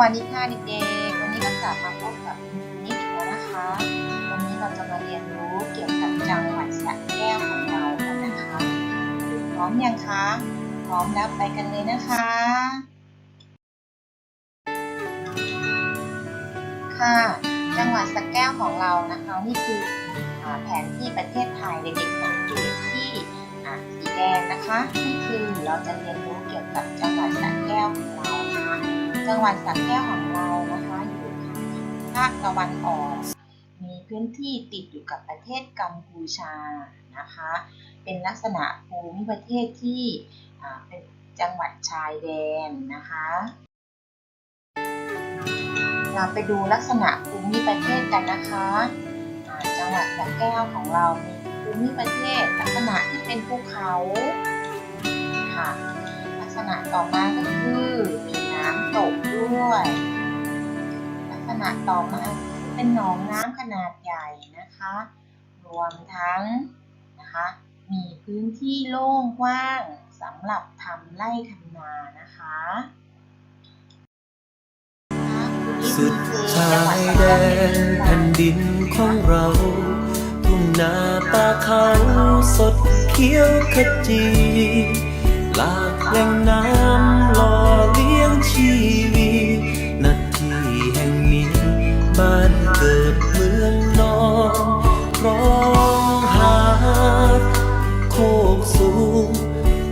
วัสดีค่ะเด็กๆ วันนี้ก็กลับมาพบกับนิดอีกแล้วนะคะ วันนี้เราจะมาเรียนรู้เกี่ยวกับจังหวัดสระแก้วของเรากันนะคะพร้อมยังคะ พร้อมแล้วไปกันเลยนะคะ ค่ะ จังหวัดสระแก้วของเรานะคะ นี่คือแผนที่ประเทศไทยเด็กๆสังเกตที่สีแดงนะคะ นี่คือเราจะเรียนรู้เกี่ยวกับจังหวัดสระแก้ว จังหวัดสระแก้วของเรานะคะอยู่ภาคตะวันออก มีพื้นที่ติดอยู่กับประเทศกัมพูชานะคะ เป็นลักษณะภูมิประเทศที่เป็นจังหวัดชายแดนนะคะ เราไปดูลักษณะภูมิประเทศกันนะคะจังหวัดสระแก้วของเรามีภูมิประเทศลักษณะที่เป็นภูเขาค่ะ ลักษณะต่อมาก็คือมี ตกด้วย ลักษณะต่อมาเป็นหนองน้ำขนาดใหญ่นะคะ รวมทั้งนะคะมีพื้นที่โล่งกว้างสำหรับทำไร่ทำนานะคะสุดชายแดนแผ่นดินของเรา ทุ่งนาป่าเขาสดเขียวขจี หลากแหล่งน้ำหล่อเลี้ยงชีวีนาทีแห่งนี้ บ้านเกิดเมืองนอนร้องหาโคกสูง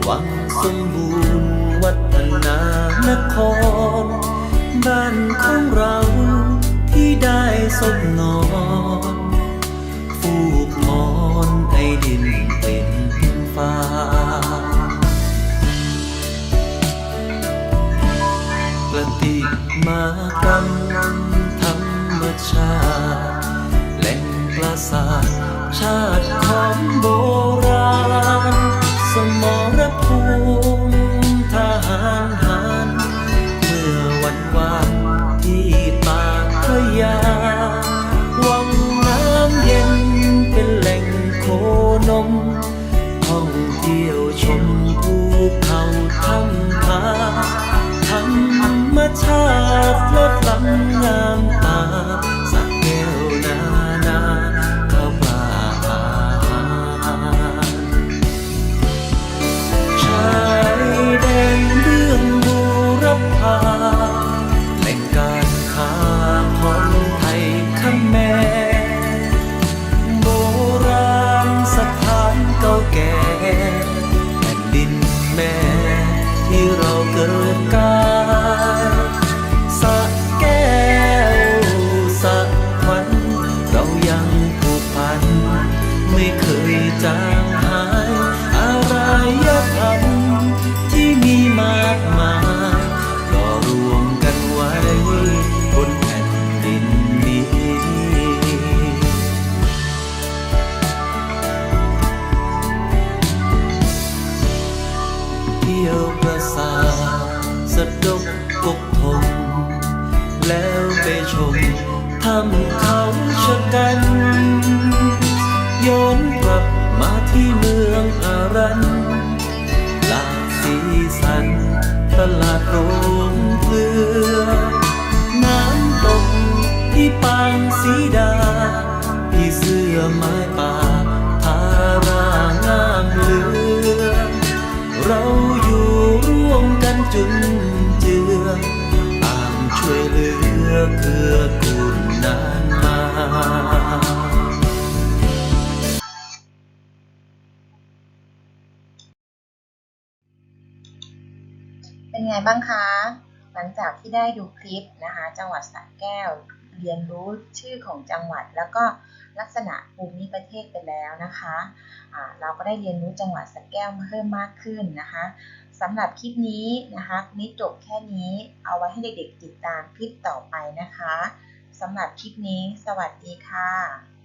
วังสมบูรณ์วัฒนานคร บ้านของเราที่ได้สบนอนฟูกมอนไอดิน มากรรมธรรมชาติแหล่งปราสาทชาติของโบ ที่ยวประสาสะดกกกทงแล้วไปชมทำเขาชะกันย้อนกลับมาที่เมืองอารันหลากสีสันตลาดโรงเกลือ น้ำตกที่ปางสีดา ที่เสื้อไม้ป่า อเกื้อกูลนานมาเป็นไงบ้างคะ หลังจากที่ได้ดูคลิปนะคะ จังหวัดสระแก้ว เรียนรู้ชื่อของจังหวัด แล้วก็ลักษณะภูมิประเทศไปแล้วนะคะะเราก็ได้เรียนรู้จังหวัดสระแก้วเพิ่มมากขึ้นนะคะ สำหรับคลิปนี้นะคะนี้จบแค่นี้เอาไว้ให้เด็กๆติดตามคลิปต่อไปนะคะสำหรับคลิปนี้ สวัสดีค่ะ